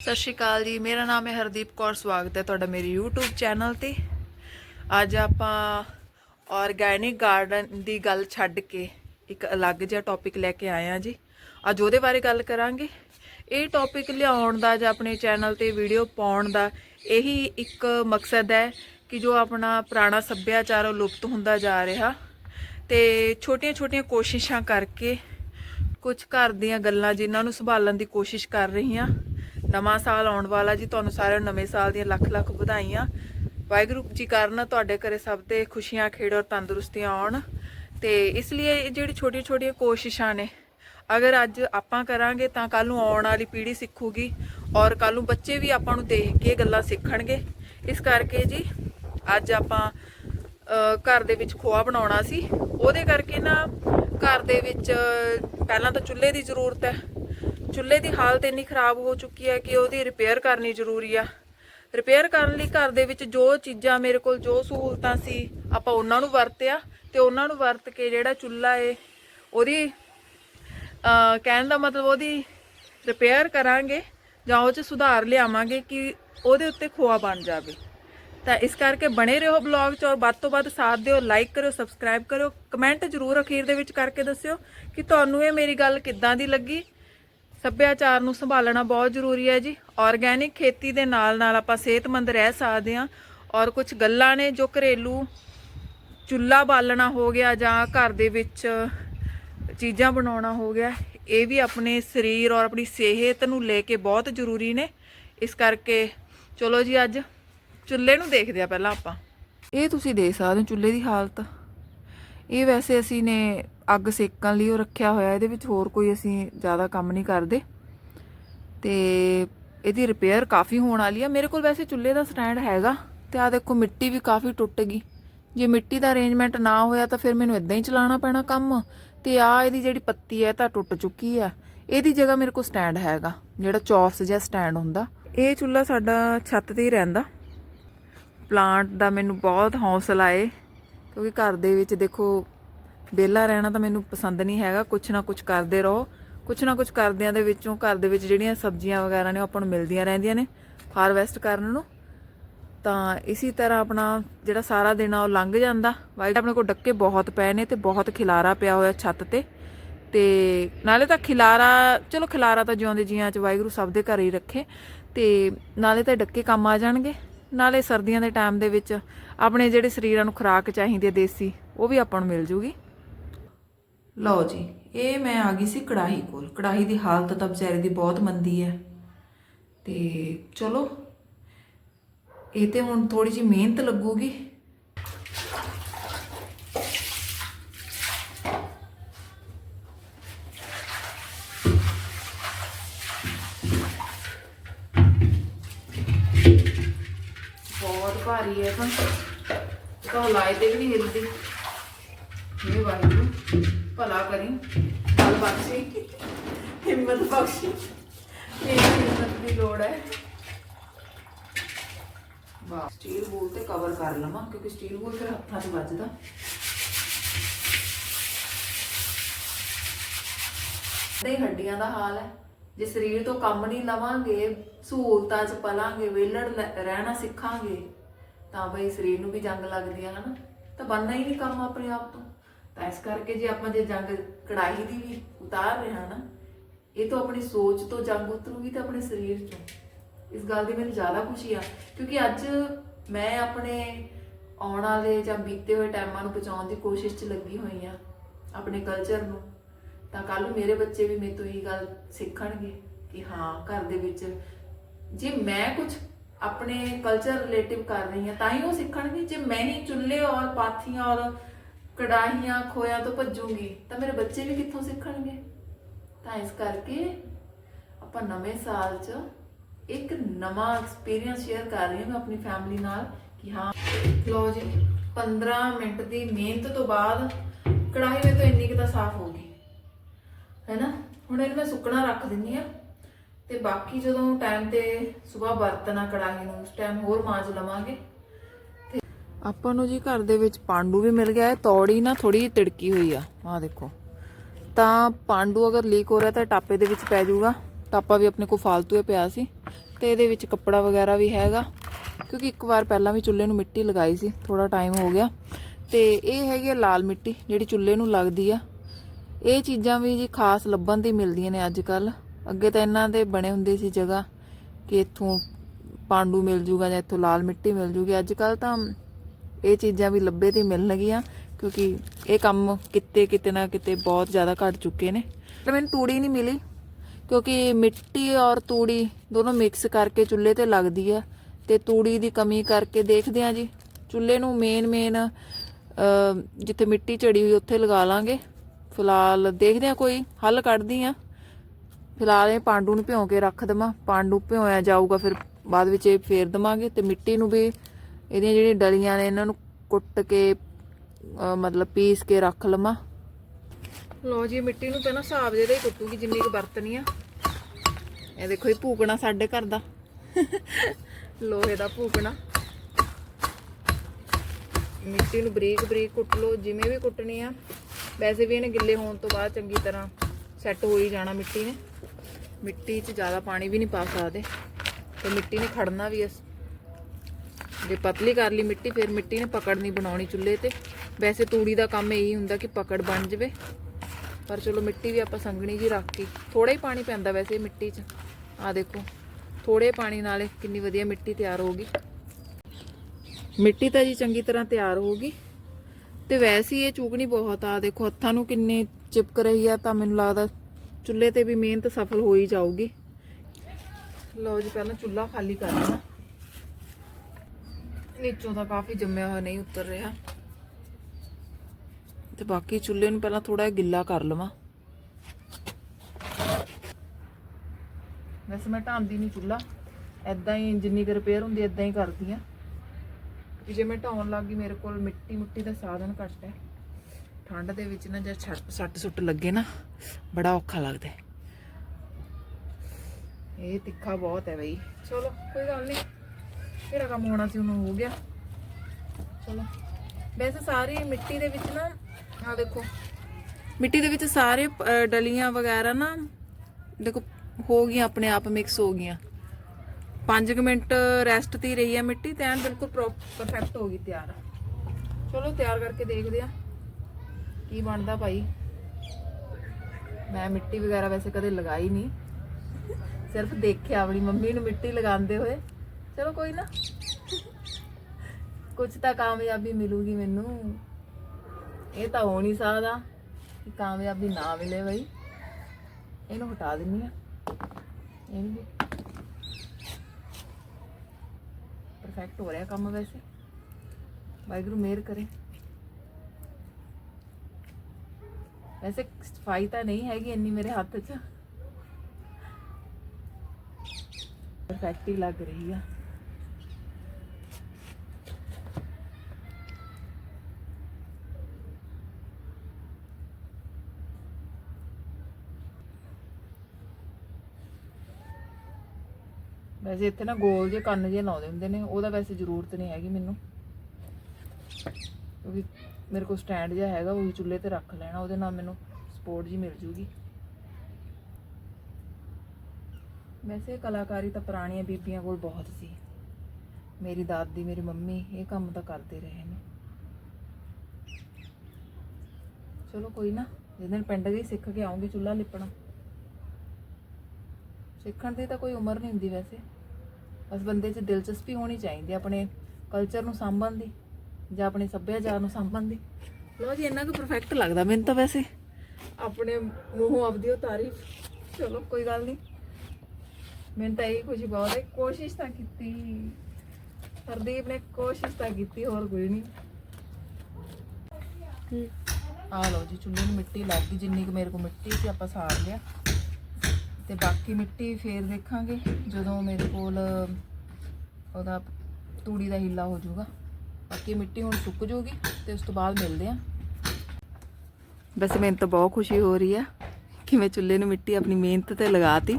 ਸਤਿ ਸ਼੍ਰੀ ਅਕਾਲ ਜੀ। ਮੇਰਾ ਨਾਮ ਹੈ ਹਰਦੀਪ ਕੌਰ। ਸਵਾਗਤ ਹੈ ਤੁਹਾਡਾ ਮੇਰੇ YouTube ਚੈਨਲ ਤੇ। ਅੱਜ ਆਪਾਂ ਆਰਗੈਨਿਕ ਗਾਰਡਨ ਦੀ ਗੱਲ ਛੱਡ ਕੇ ਇੱਕ ਅਲੱਗ ਜਿਹਾ ਟੌਪਿਕ ਲੈ ਕੇ ਆਏ ਆ ਜੀ। ਅੱਜ ਉਹਦੇ ਬਾਰੇ ਗੱਲ ਕਰਾਂਗੇ। ਇਹ ਟੌਪਿਕ ਲਿਆਉਣ ਦਾ ਜਾਂ ਆਪਣੇ ਚੈਨਲ ਤੇ ਵੀਡੀਓ ਪਾਉਣ ਦਾ ਇਹੀ ਇੱਕ ਮਕਸਦ ਹੈ ਕਿ ਜੋ ਆਪਣਾ ਪੁਰਾਣਾ ਸੱਭਿਆਚਾਰ ਉਹ ਲੁਪਤ ਹੁੰਦਾ ਜਾ ਰਿਹਾ। ਤੇ ਛੋਟੀਆਂ-ਛੋਟੀਆਂ ਕੋਸ਼ਿਸ਼ਾਂ ਕਰਕੇ ਕੁਝ ਘਰ ਦੀਆਂ ਗੱਲਾਂ ਜਿਨ੍ਹਾਂ ਨੂੰ ਸੰਭਾਲਣ ਦੀ ਕੋਸ਼ਿਸ਼ ਕਰ ਰਹੀ ਹਾਂ। ਨਵਾਂ ਸਾਲ ਆਉਣ ਵਾਲਾ ਜੀ, ਤੁਹਾਨੂੰ ਸਾਰਿਆਂ ਨੂੰ ਨਵੇਂ ਸਾਲ ਦੀਆਂ ਲੱਖ ਲੱਖ ਵਧਾਈਆਂ। ਵਾਹਿਗੁਰੂ ਜੀ ਕਰਨ ਤੁਹਾਡੇ ਘਰੇ ਸਭ ਤੇ ਖੁਸ਼ੀਆਂ ਖੇੜ ਔਰ ਤੰਦਰੁਸਤੀਆਂ ਆਉਣ। ਤੇ ਇਸ ਲਈ ਇਹ ਜਿਹੜੀ ਛੋਟੀਆਂ ਛੋਟੀਆਂ ਕੋਸ਼ਿਸ਼ਾਂ ਨੇ, ਅਗਰ ਅੱਜ ਆਪਾਂ ਕਰਾਂਗੇ ਤਾਂ ਕੱਲ ਨੂੰ ਆਉਣ ਵਾਲੀ ਪੀੜ੍ਹੀ ਸਿੱਖੂਗੀ ਔਰ ਕੱਲ ਨੂੰ ਬੱਚੇ ਵੀ ਆਪਾਂ ਨੂੰ ਦੇਖ ਕੇ ਇਹ ਗੱਲਾਂ ਸਿੱਖਣਗੇ। ਇਸ ਕਰਕੇ ਜੀ, ਅੱਜ ਆਪਾਂ ਘਰ ਦੇ ਵਿੱਚ ਖੋਆ ਬਣਾਉਣਾ ਸੀ। ਉਹਦੇ ਕਰਕੇ ਨਾ ਘਰ ਦੇ ਵਿੱਚ, ਪਹਿਲਾਂ ਤਾਂ ਚੁੱਲ੍ਹੇ ਦੀ ਜ਼ਰੂਰਤ ਹੈ। ਚੁੱਲ੍ਹੇ ਦੀ ਹਾਲਤ ਇੰਨੀ ਖਰਾਬ ਹੋ ਚੁੱਕੀ ਹੈ ਕਿ ਉਹਦੀ ਰਿਪੇਅਰ ਕਰਨੀ ਜ਼ਰੂਰੀ ਆ। ਰਿਪੇਅਰ ਕਰਨ ਲਈ ਘਰ ਦੇ ਵਿੱਚ ਜੋ ਚੀਜ਼ਾਂ ਮੇਰੇ ਕੋਲ ਜੋ ਸਹੂਲਤਾਂ ਸੀ, ਆਪਾਂ ਉਹਨਾਂ ਨੂੰ ਵਰਤਿਆ ਤੇ ਉਹਨਾਂ ਨੂੰ ਵਰਤ ਕੇ ਜਿਹੜਾ ਚੁੱਲ੍ਹਾ ਏ, ਉਹਦੀ ਕਹਿਣ ਦਾ ਮਤਲਬ ਉਹਦੀ ਰਿਪੇਅਰ ਕਰਾਂਗੇ ਜਾਂ ਉਹ 'ਚ ਸੁਧਾਰ ਲਿਆਵਾਂਗੇ ਕਿ ਉਹਦੇ ਉੱਤੇ ਖੋਆ ਬਣ ਜਾਵੇ। ਤਾਂ ਇਸ ਕਰਕੇ ਬਣੇ ਰਹੋ ਬਲੌਗ 'ਚ ਔਰ ਵੱਧ ਤੋਂ ਵੱਧ ਸਾਥ ਦਿਓ ਲਾਈਕ ਕਰਿਓ ਸਬਸਕ੍ਰਾਈਬ ਕਰਿਓ ਕਮੈਂਟ ਜ਼ਰੂਰ ਅਖੀਰ ਦੇ ਵਿੱਚ ਕਰਕੇ ਦੱਸਿਓ ਕਿ ਤੁਹਾਨੂੰ ਇਹ ਮੇਰੀ ਗੱਲ ਕਿੱਦਾਂ ਦੀ ਲੱਗੀ। ਸੱਭਿਆਚਾਰ ਨੂੰ ਸੰਭਾਲਣਾ ਬਹੁਤ ਜ਼ਰੂਰੀ ਹੈ ਜੀ। ਆਰਗੈਨਿਕ ਖੇਤੀ ਦੇ ਨਾਲ ਨਾਲ ਆਪਾਂ ਸਿਹਤਮੰਦ ਰਹਿ ਸਕਦੇ ਹਾਂ ਔਰ ਕੁਝ ਗੱਲਾਂ ਨੇ ਜੋ ਘਰੇਲੂ ਚੁੱਲ੍ਹਾ ਬਾਲਣਾ ਹੋ ਗਿਆ ਜਾਂ ਘਰ ਦੇ ਵਿੱਚ ਚੀਜ਼ਾਂ ਬਣਾਉਣਾ ਹੋ ਗਿਆ, ਇਹ ਵੀ ਆਪਣੇ ਸਰੀਰ ਔਰ ਆਪਣੀ ਸਿਹਤ ਨੂੰ ਲੈ ਕੇ ਬਹੁਤ ਜ਼ਰੂਰੀ ਨੇ। ਇਸ ਕਰਕੇ ਚਲੋ ਜੀ ਅੱਜ ਚੁੱਲ੍ਹੇ ਨੂੰ ਦੇਖਦੇ ਆ ਪਹਿਲਾਂ ਆਪਾਂ। ਇਹ ਤੁਸੀਂ ਦੇਖ ਸਕਦੇ ਹੋ ਚੁੱਲ੍ਹੇ ਦੀ ਹਾਲਤ। ਇਹ ਵੈਸੇ ਅਸੀਂ ਨੇ ਅੱਗ ਸੇਕਣ ਲਈ ਉਹ ਰੱਖਿਆ ਹੋਇਆ, ਇਹਦੇ ਵਿੱਚ ਹੋਰ ਕੋਈ ਅਸੀਂ ਜ਼ਿਆਦਾ ਕੰਮ ਨਹੀਂ ਕਰਦੇ। ਤੇ ਇਹਦੀ ਰਿਪੇਅਰ ਕਾਫੀ ਹੋਣ ਵਾਲੀ ਆ। ਮੇਰੇ ਕੋਲ ਵੈਸੇ ਚੁੱਲ੍ਹੇ ਦਾ ਸਟੈਂਡ ਹੈਗਾ ਤੇ ਆ ਦੇਖੋ ਮਿੱਟੀ ਵੀ ਕਾਫੀ ਟੁੱਟ ਗਈ। ਜੇ ਮਿੱਟੀ ਦਾ ਅਰੇਂਜਮੈਂਟ ਨਾ ਹੋਇਆ ਤਾਂ ਫਿਰ ਮੈਨੂੰ ਇਦਾਂ ਹੀ ਚਲਾਉਣਾ ਪੈਣਾ ਕੰਮ। ਤੇ ਆ ਇਹਦੀ ਜਿਹੜੀ ਪੱਤੀ ਹੈ ਤਾਂ ਟੁੱਟ ਚੁੱਕੀ ਆ। ਇਹਦੀ ਜਗ੍ਹਾ ਮੇਰੇ ਕੋਲ ਸਟੈਂਡ ਹੈਗਾ, ਜਿਹੜਾ ਚੌਰਸ ਜਿਹਾ ਸਟੈਂਡ ਹੁੰਦਾ। ਇਹ ਚੁੱਲ੍ਹਾ ਸਾਡਾ ਛੱਤ ਤੇ ਹੀ ਰਹਿੰਦਾ। ਪਲਾਂਟ ਦਾ ਮੈਨੂੰ ਬਹੁਤ ਹੌਸਲਾ ਏ, ਕਿਉਂਕਿ ਘਰ ਦੇ ਵਿੱਚ ਦੇਖੋ ਵਿਹਲਾ ਰਹਿਣਾ ਤਾਂ ਮੈਨੂੰ ਪਸੰਦ ਨਹੀਂ ਹੈਗਾ। ਕੁਛ ਨਾ ਕੁਛ ਕਰਦੇ ਰਹੋ। ਕੁਛ ਨਾ ਕੁਛ ਕਰਦਿਆਂ ਦੇ ਵਿੱਚੋਂ ਘਰ ਦੇ ਵਿੱਚ ਜਿਹੜੀਆਂ ਸਬਜ਼ੀਆਂ ਵਗੈਰਾ ਨੇ ਉਹ ਆਪਾਂ ਨੂੰ ਮਿਲਦੀਆਂ ਰਹਿੰਦੀਆਂ ਨੇ। ਹਾਰਵੈਸਟ ਕਰਨ ਨੂੰ। ਤਾਂ ਇਸੇ ਤਰ੍ਹਾਂ ਆਪਣਾ ਜਿਹੜਾ ਸਾਰਾ ਦਿਨ ਆ ਉਹ ਲੰਘ ਜਾਂਦਾ। ਵਾਈਟ ਆਪਣੇ ਕੋਲ ਡੱਕੇ ਬਹੁਤ ਪਏ ਨੇ ਤੇ ਬਹੁਤ ਖਿਲਾਰਾ ਪਿਆ ਹੋਇਆ ਛੱਤ ਤੇ। ਤੇ ਨਾਲੇ ਤਾਂ ਖਿਲਾਰਾ, ਚਲੋ ਖਿਲਾਰਾ ਤਾਂ ਜਿਉਂਦੇ ਜੀਆਂ ਚ ਵਾਹਿਗੁਰੂ ਸਭ ਦੇ ਘਰ ਹੀ ਰੱਖੇ। ਤੇ ਨਾਲੇ ਤਾਂ ਡੱਕੇ ਕੰਮ ਆ ਜਾਣਗੇ। ਨਾਲੇ ਸਰਦੀਆਂ ਦੇ ਟਾਈਮ ਦੇ ਵਿੱਚ ਆਪਣੇ ਜਿਹੜੇ ਸਰੀਰਾਂ ਨੂੰ ਖੁਰਾਕ ਚਾਹੀਦੀ ਹੈ ਦੇਸੀ, ਉਹ ਵੀ ਆਪਾਂ ਨੂੰ ਮਿਲ ਜੂਗੀ। ਲਓ ਜੀ, ਇਹ ਮੈਂ ਆ ਗਈ ਸੀ ਕੜਾਹੀ ਕੋਲ। ਕੜਾਹੀ ਦੀ ਹਾਲਤ ਤਾਂ ਵਿਚਾਰੇ ਦੀ ਬਹੁਤ ਮੰਦੀ ਹੈ। ਤੇ ਚਲੋ, ਇਹ ਤੇ ਹੁਣ ਥੋੜੀ ਜਿਹੀ ਮਿਹਨਤ ਲੱਗੂਗੀ। ਬਹੁਤ ਭਾਰੀ ਹੈ ਤਾਂ। ਤਾਂ ਲਾਏ ਤੇ ਵੀ ਨਹੀਂ ਹਿਲਦੀ। ਇਹ ਵਾਹਿਗੁਰੂ ਭਲਾ ਕਰੀ ਬਲ ਬਖਸ਼ੀ। ਹਿੰਮਤ ਬਖਸ਼ੀ। ਇਹ ਹਿੰਮਤ ਦੀ ਲੋੜ ਹੈ। ਵਾਹ ਸਟੀਲ ਬੋਲ ਤੇ ਕਵਰ ਕਰ ਲਵਾਂ, ਕਿਉਂਕਿ ਸਟੀਲ ਬੋਲ ਫਿਰ ਹੱਥਾਂ 'ਚ ਵੱਜਦਾ। ਦੇ ਹੱਡੀਆਂ ਦਾ ਹਾਲ ਹੈ। ਜੇ ਸਰੀਰ ਤੋਂ ਕੰਮ ਨਹੀਂ ਲਵਾਂਗੇ, ਸਹੂਲਤਾਂ 'ਚ ਪਲਾਂਗੇ, ਵਿਹਲੜ ਰਹਿਣਾ ਸਿੱਖਾਂਗੇ, ਤਾਂ ਬਈ ਸਰੀਰ ਨੂੰ ਵੀ ਜੰਗ ਲੱਗਦੀ ਆ, ਹਨਾ? ਤਾਂ ਬੰਨਾ ਹੀ ਨਹੀਂ ਕੰਮ ਆਪਣੇ ਆਪ ਤੋਂ। ਤਾਂ ਇਸ ਕਰਕੇ ਜੇ ਆਪਾਂ ਜੇ ਜੰਗ ਕੜਾਈ ਦੀ ਵੀ ਉਤਾਰ ਰਹੇ ਹਾਂ ਨਾ, ਇਹ ਤਾਂ ਆਪਣੀ ਸੋਚ ਤੋਂ ਜੰਗ ਉਤਰੂਗੀ ਤਾਂ ਆਪਣੇ ਸਰੀਰ ਤੋਂ ਇਸ ਗੱਲ ਦੀ ਮੈਨੂੰ ਜ਼ਿਆਦਾ ਖੁਸ਼ੀ ਆ, ਕਿਉਂਕਿ ਅੱਜ ਮੈਂ ਆਪਣੇ ਆਉਣ ਵਾਲੇ ਜਾਂ ਬੀਤੇ ਹੋਏ ਟਾਈਮਾਂ ਨੂੰ ਬਚਾਉਣ ਦੀ ਕੋਸ਼ਿਸ਼ 'ਚ ਲੱਗੀ ਹੋਈ ਆ ਆਪਣੇ ਕਲਚਰ ਨੂੰ। ਤਾਂ ਕੱਲ ਨੂੰ ਮੇਰੇ ਬੱਚੇ ਵੀ ਮੇਰੇ ਤੋਂ ਇਹ ਗੱਲ ਸਿੱਖਣਗੇ ਕਿ ਹਾਂ, ਘਰ ਦੇ ਵਿੱਚ ਜੇ ਮੈਂ ਕੁਝ ਆਪਣੇ ਕਲਚਰ ਰਿਲੇਟਿਵ ਕਰ ਰਹੀ ਹਾਂ, ਤਾਂ ਹੀ ਉਹ ਸਿੱਖਣਗੇ। ਜੇ ਮੈਂ ਹੀ ਚੁੱਲ੍ਹੇ ਔਰ ਪਾਥੀਆਂ ਔਰ ਕੜਾਹੀਆਂ ਖੋਇਆ ਤੋਂ ਭੱਜੂਗੀ, ਤਾਂ ਮੇਰੇ ਬੱਚੇ ਵੀ ਕਿੱਥੋਂ ਸਿੱਖਣਗੇ? ਤਾਂ ਇਸ ਕਰਕੇ ਆਪਾਂ ਨਵੇਂ ਸਾਲ 'ਚ ਇੱਕ ਨਵਾਂ ਐਕਸਪੀਰੀਅੰਸ ਸ਼ੇਅਰ ਕਰ ਰਹੀ ਹਾਂ ਮੈਂ ਆਪਣੀ ਫੈਮਿਲੀ ਨਾਲ ਕਿ ਹਾਂ ਲੋ ਜੀ 15 ਮਿੰਟ ਦੀ ਮਿਹਨਤ ਤੋਂ ਬਾਅਦ ਕੜਾਹੀ ਮੇਰੇ ਤੋਂ ਇੰਨੀ ਕੁ ਤਾਂ ਸਾਫ਼ ਹੋ ਗਈ। ਹੈਨਾ? ਹੁਣ ਇਹਨੂੰ ਮੈਂ ਸੁੱਕਣਾ ਰੱਖ ਦਿੰਨੀ ਆ ਤੇ ਬਾਕੀ ਜਦੋਂ ਟਾਈਮ ਤੇ ਸਵੇਰ ਵਰਤਣਾ ਕੜਾਹੀ ਨੂੰ, ਉਸ ਟਾਈਮ ਹੋਰ ਮਾਂਜ ਲਵਾਂਗੇ। ਆਪਾਂ ਨੂੰ ਜੀ ਘਰ ਦੇ ਵਿੱਚ ਪਾਂਡੂ ਵੀ ਮਿਲ ਗਿਆ ਹੈ, ਤੌੜੀ ਨਾ ਥੋੜੀ ਜਿਹੀ ਤਿੜਕੀ ਹੋਈ ਆ। ਆਹ ਦੇਖੋ। ਤਾਂ ਪਾਂਡੂ ਅਗਰ ਲੀਕ ਹੋ ਰਿਹਾ ਤਾਂ ਟਾਪੇ ਦੇ ਵਿੱਚ ਪੈ ਜਾਊਗਾ। ਟਾਪਾ ਵੀ ਆਪਣੇ ਕੋਲ ਫਾਲਤੂ ਹੀ ਪਿਆ ਸੀ। ਤੇ ਇਹਦੇ ਵਿੱਚ ਕੱਪੜਾ ਵਗੈਰਾ ਵੀ ਹੈਗਾ। ਕਿਉਂਕਿ ਇੱਕ ਵਾਰ ਪਹਿਲਾਂ ਵੀ ਚੁੱਲ੍ਹੇ ਨੂੰ ਮਿੱਟੀ ਲਗਾਈ ਸੀ ਥੋੜਾ ਟਾਈਮ ਹੋ ਗਿਆ। ਤੇ ਇਹ ਹੈਗੀ ਆ ਲਾਲ ਮਿੱਟੀ, ਜਿਹੜੀ ਚੁੱਲ੍ਹੇ ਨੂੰ ਲੱਗਦੀ ਆ। ਇਹ ਚੀਜ਼ਾਂ ਵੀ ਜੀ ਖਾਸ ਲੱਭਣ ਦੀ ਮਿਲਦੀਆਂ ਨੇ ਅੱਜ ਕੱਲ ਅੱਗੇ ਤਾਂ ਇਹਨਾਂ ਦੇ ਬਣੇ ਹੁੰਦੇ ਸੀ ਜਗ੍ਹਾ ਕਿ ਇੱਥੋਂ ਪਾਂਡੂ ਮਿਲ ਜੂਗਾ ਜਾਂ ਇੱਥੋਂ ਲਾਲ ਮਿੱਟੀ ਮਿਲ ਜੂਗੀ। ਅੱਜ ਕੱਲ ਤਾਂ ਇਹ ਚੀਜ਼ਾਂ ਵੀ ਲੱਭੇ ਤੇ ਮਿਲਣਗੀਆਂ ਕਿਉਂਕਿ ਇਹ ਕੰਮ ਕਿਤੇ ਕਿਤੇ ਨਾ ਕਿਤੇ ਬਹੁਤ ਜ਼ਿਆਦਾ ਘਟ ਚੁੱਕੇ ਨੇ। ਪਰ ਮੈਨੂੰ ਤੂੜੀ ਨਹੀਂ ਮਿਲੀ, ਕਿਉਂਕਿ ਮਿੱਟੀ ਔਰ ਤੂੜੀ ਦੋਨੋਂ ਮਿਕਸ ਕਰਕੇ ਚੁੱਲ੍ਹੇ ਤੇ ਲੱਗਦੀ ਆ। ਤੇ ਤੂੜੀ ਦੀ ਕਮੀ ਕਰਕੇ ਦੇਖਦੇ ਆ ਜੀ, ਚੁੱਲ੍ਹੇ ਨੂੰ ਮੇਨ ਮੇਨ ਜਿੱਥੇ ਮਿੱਟੀ ਚੜੀ ਹੋਈ ਉੱਥੇ ਲਗਾ ਲਾਂਗੇ। ਫਿਲਹਾਲ ਦੇਖਦੇ ਆ ਕੋਈ ਹੱਲ ਕੱਢਦੀ ਆ। ਫਿਲਹਾਲ ਇਹ ਪਾਂਡੂ ਨੂੰ ਭਿਉਂ ਕੇ ਰੱਖ ਦਵਾਂ। ਪਾਂਡੂ ਭਿਉਇਆ ਜਾਊਗਾ, ਫਿਰ ਬਾਅਦ ਵਿੱਚ ਇਹ ਫੇਰ ਦਵਾਂਗੇ। ਤੇ ਮਿੱਟੀ ਨੂੰ ਵੀ ਇਹਦੀਆਂ ਜਿਹੜੀਆਂ ਡਲੀਆਂ ਨੇ, ਇਹਨਾਂ ਨੂੰ ਕੁੱਟ ਕੇ ਮਤਲਬ ਪੀਸ ਕੇ ਰੱਖ ਲਵਾਂ। ਲੋ ਜੀ, ਮਿੱਟੀ ਨੂੰ ਪਹਿਲਾਂ ਹਿਸਾਬ ਜਿਹਦਾ ਹੀ ਕੁੱਟੂਗੀ, ਜਿੰਨੀ ਕੁ ਵਰਤਣੀ ਆ। ਇਹ ਦੇਖੋ ਇਹ ਭੂਕਣਾ ਸਾਡੇ ਘਰ ਦਾ। ਲੋਹੇ ਦਾ ਭੂਕਣਾ। ਮਿੱਟੀ ਨੂੰ ਬਰੀਕ ਬਰੀਕ ਕੁੱਟ ਲਓ, ਜਿਵੇਂ ਵੀ ਕੁੱਟਣੀ ਆ। ਵੈਸੇ ਵੀ ਇਹਨੇ ਗਿੱਲੇ ਹੋਣ ਤੋਂ ਬਾਅਦ ਚੰਗੀ ਤਰ੍ਹਾਂ ਸੈੱਟ ਹੋ ਹੀ ਜਾਣਾ ਮਿੱਟੀ ਨੇ। ਮਿੱਟੀ 'ਚ ਜ਼ਿਆਦਾ ਪਾਣੀ ਵੀ ਨਹੀਂ ਪਾ ਸਕਦੇ। ਤੇ ਮਿੱਟੀ ਨੇ ਖੜਨਾ ਵੀ ਇਸ ਜੇ ਪਤਲੀ ਕਰ ਲਈ ਮਿੱਟੀ, ਫਿਰ ਮਿੱਟੀ ਨੇ ਪਕੜ ਨਹੀਂ ਬਣਾਉਣੀ ਚੁੱਲ੍ਹੇ ਤੇ। ਵੈਸੇ ਤੂੜੀ ਦਾ ਕੰਮ ਇਹੀ ਹੁੰਦਾ ਕਿ ਪਕੜ ਬਣ ਜਵੇ। ਪਰ ਚਲੋ ਮਿੱਟੀ ਵੀ ਆਪਾਂ ਸੰਗਣੀ ਜੀ ਰੱਖ ਕੇ ਥੋੜਾ ਹੀ ਪਾਣੀ ਪੈਂਦਾ ਵੈਸੇ ਮਿੱਟੀ 'ਚ। ਆ ਦੇਖੋ ਥੋੜੇ ਪਾਣੀ ਨਾਲ ਕਿੰਨੀ ਵਧੀਆ ਮਿੱਟੀ ਤਿਆਰ ਹੋਊਗੀ ਮਿੱਟੀ ਤਾਂ ਜੀ ਚੰਗੀ ਤਰ੍ਹਾਂ ਤਿਆਰ ਹੋਊਗੀ ਤੇ ਵੈਸੇ ਹੀ ਇਹ ਚੂਕਣੀ ਬਹੁਤ ਆ, ਦੇਖੋ ਹੱਥਾਂ ਨੂੰ ਕਿੰਨੇ ਚਿਪਕ ਰਹੀ ਆ, ਤਾਂ ਮੈਨੂੰ ਲੱਗਦਾ ਚੁੱਲ੍ਹੇ ਤੇ ਵੀ ਮਿਹਨਤ ਸਫਲ ਹੋ ਹੀ ਜਾਊਗੀ। ਲਓ ਜੀ, ਪਹਿਲਾਂ ਚੁੱਲ੍ਹਾ ਖਾਲੀ ਕਰ ਲੈਣਾ। ਨੀਚੋਂ ਤਾਂ ਕਾਫੀ ਜੰਮਿਆ ਹੋਇਆ, ਨਹੀਂ ਉਤਰ ਰਿਹਾ। ਤੇ ਬਾਕੀ ਚੁੱਲ੍ਹੇ ਨੂੰ ਪਹਿਲਾਂ ਥੋੜਾ ਗਿੱਲਾ ਕਰ ਲਵਾਂ। ਵੈਸੇ ਮੈਂ ਢਾਂਦੀ ਨਹੀਂ ਚੁੱਲ੍ਹਾ। ਐਦਾਂ ਹੀ ਜਿੰਨੀ ਕੁ ਰਿਪੇਅਰ ਹੁੰਦੀ ਐਦਾਂ ਹੀ ਕਰਦੀ ਆ ਕਿ ਜੇ ਮੈਂ ਢਾਉਣ ਗਈ, ਮੇਰੇ ਕੋਲ ਮਿੱਟੀ ਮੁੱਟੀ ਦਾ ਸਾਧਨ ਘੱਟ ਹੈ। ਠੰਡ ਦੇ ਵਿੱਚ ਨਾ ਜੇ ਛੱਟ- ਸੱਟ ਸੁੱਟ ਲੱਗੇ ਨਾ, ਬੜਾ ਔਖਾ ਲੱਗਦਾ ਇਹ ਤਿੱਖਾ ਬਹੁਤ ਹੈ ਬਈ। ਚਲੋ, ਕੋਈ ਗੱਲ ਨਹੀਂ ਜਿਹੜਾ ਕੰਮ ਹੋਣਾ ਸੀ ਉਹਨੂੰ ਹੋ ਗਿਆ। ਚਲੋ। ਵੈਸੇ ਸਾਰੀ ਮਿੱਟੀ ਦੇ ਵਿੱਚ ਨਾ ਆ ਦੇਖੋ ਮਿੱਟੀ ਦੇ ਵਿੱਚ ਸਾਰੇ ਅਹ, ਡਲੀਆਂ ਵਗੈਰਾ ਨਾ ਦੇਖੋ ਹੋ ਗਈਆਂ ਆਪਣੇ ਆਪ ਮਿਕਸ ਹੋ ਗਈਆਂ। 5 ਮਿੰਟ ਰੈਸਟ ਤੇ ਹੀ ਰਹੀ ਹੈ ਮਿੱਟੀ ਤੇ ਐਨ ਬਿਲਕੁਲ ਪਰਫੈਕਟ ਹੋ ਗਈ ਤਿਆਰ। ਚਲੋ ਤਿਆਰ ਕਰਕੇ ਦੇਖਦੇ ਆ ਕੀ ਬਣਦਾ ਭਾਈ। ਮੈਂ ਮਿੱਟੀ ਵਗੈਰਾ ਵੈਸੇ ਕਦੇ ਲਗਾਈ ਨਹੀਂ ਸਿਰਫ ਦੇਖਿਆ ਆਪਣੀ ਮੰਮੀ ਨੂੰ ਮਿੱਟੀ ਲਗਾਉਂਦੇ ਹੋਏ। ਚਲੋ ਕੋਈ ਨਾ। ਕੁਝ ਤਾਂ ਕਾਮਯਾਬੀ ਮਿਲੂਗੀ ਮੈਨੂੰ। ਇਹ ਤਾਂ ਹੋ ਨਹੀਂ ਸਕਦਾ ਕਿ ਕਾਮਯਾਬੀ ਨਾ ਮਿਲੇ ਬਈ। ਇਹਨੂੰ ਹਟਾ ਦਿੰਨੀ ਆ। ਇਹਨੂੰ ਵੀ ਪਰਫੈਕਟ ਹੋ ਰਿਹਾ ਕੰਮ ਵੈਸੇ। ਵਾਹਿਗੁਰੂ ਮਿਹਰ ਕਰੇ। ਵੈਸੇ ਸਫ਼ਾਈ ਤਾਂ ਨਹੀਂ ਹੈਗੀ ਇੰਨੀ ਮੇਰੇ ਹੱਥ 'ਚ। ਪਰਫੈਕਟ ਹੀ ਲੱਗ ਰਹੀ ਆ। ਵੈਸੇ ਇੱਥੇ ਨਾ ਗੋਲ ਜੇ ਕੰਨ ਜੇ ਲਾਉਂਦੇ ਹੁੰਦੇ ਨੇ, ਉਹਦਾ ਵੈਸੇ ਜ਼ਰੂਰਤ ਨਹੀਂ ਹੈਗੀ ਮੈਨੂੰ। ਕਿਉਂਕਿ ਮੇਰੇ ਕੋਲ ਸਟੈਂਡ ਜਿਹਾ ਹੈਗਾ, ਉਹ ਚੁੱਲ੍ਹੇ ਤੇ ਰੱਖ ਲੈਣਾ, ਉਹਦੇ ਨਾਲ ਮੈਨੂੰ ਸਪੋਰਟ ਜੀ ਮਿਲ ਜੂਗੀ। ਵੈਸੇ ਕਲਾਕਾਰੀ ਤਾਂ ਪੁਰਾਣੀਆਂ ਬੀਬੀਆਂ ਕੋਲ ਬਹੁਤ ਸੀ। ਮੇਰੀ ਦਾਦੀ, ਮੇਰੀ ਮੰਮੀ ਇਹ ਕੰਮ ਤਾਂ ਕਰਦੇ ਰਹੇ ਨੇ। ਚਲੋ ਕੋਈ ਨਾ, ਜਿਸ ਦਿਨ ਪਿੰਡ ਗਈ, ਸਿੱਖ ਕੇ ਆਉਂਗੀ ਚੁੱਲ੍ਹਾ ਲਿਪਣਾ। ਸਿੱਖਣ ਦੀ ਤਾਂ ਕੋਈ ਉਮਰ ਨਹੀਂ ਹੁੰਦੀ ਵੈਸੇ। ਬਸ ਬੰਦੇ 'ਚ ਦਿਲਚਸਪੀ ਹੋਣੀ ਚਾਹੀਦੀ ਆਪਣੇ ਕਲਚਰ ਨੂੰ ਸਾਂਭਣ ਦੀ ਜਾਂ ਆਪਣੇ ਸੱਭਿਆਚਾਰ ਨੂੰ ਸਾਂਭਣ ਦੀ। ਲੋ ਜੀ ਇੰਨਾ ਕੁ ਪਰਫੈਕਟ ਲੱਗਦਾ ਮੈਨੂੰ ਤਾਂ ਵੈਸੇ। ਆਪਣੇ ਮੂੰਹੋਂ ਆਪਦੀ ਉਹ ਤਾਰੀਫ। ਚਲੋ ਕੋਈ ਗੱਲ ਨਹੀਂ। ਮੈਨੂੰ ਤਾਂ ਇਹ ਖੁਸ਼ੀ ਬਹੁਤ ਹੈ। ਕੋਸ਼ਿਸ਼ ਤਾਂ ਕੀਤੀ। ਹਰਦੀਪ ਨੇ ਕੋਸ਼ਿਸ਼ ਤਾਂ ਕੀਤੀ ਹੋਰ ਕੋਈ ਨਹੀਂ। ਆ ਲਓ ਜੀ ਚੁੱਲ੍ਹੇ ਨੂੰ ਮਿੱਟੀ ਲੱਗ ਗਈ। ਜਿੰਨੀ ਕੁ ਮੇਰੇ ਕੋਲ ਮਿੱਟੀ ਸੀ ਆਪਾਂ ਸਾੜ ਲਿਆ। ਤੇ ਬਾਕੀ ਮਿੱਟੀ ਫੇਰ ਦੇਖਾਂਗੇ, ਜਦੋਂ ਮੇਰੇ ਕੋਲ, ਉਹਦਾ ਤੂੜੀ ਦਾ ਹੀਲਾ ਹੋ ਜਾਊਗਾ। ਬਾਕੀ ਮਿੱਟੀ ਹੁਣ ਸੁੱਕ ਜਾਊਗੀ ਤੇ ਉਸ ਤੋਂ ਬਾਅਦ ਮਿਲਦੇ ਆ। ਵੈਸੇ ਮੈਨੂੰ ਤਾਂ ਬਹੁਤ ਖੁਸ਼ੀ ਹੋ ਰਹੀ ਆ ਕਿ ਮੈਂ ਚੁੱਲ੍ਹੇ ਨੂੰ ਮਿੱਟੀ ਆਪਣੀ ਮਿਹਨਤ ਤੇ ਲਗਾਤੀ।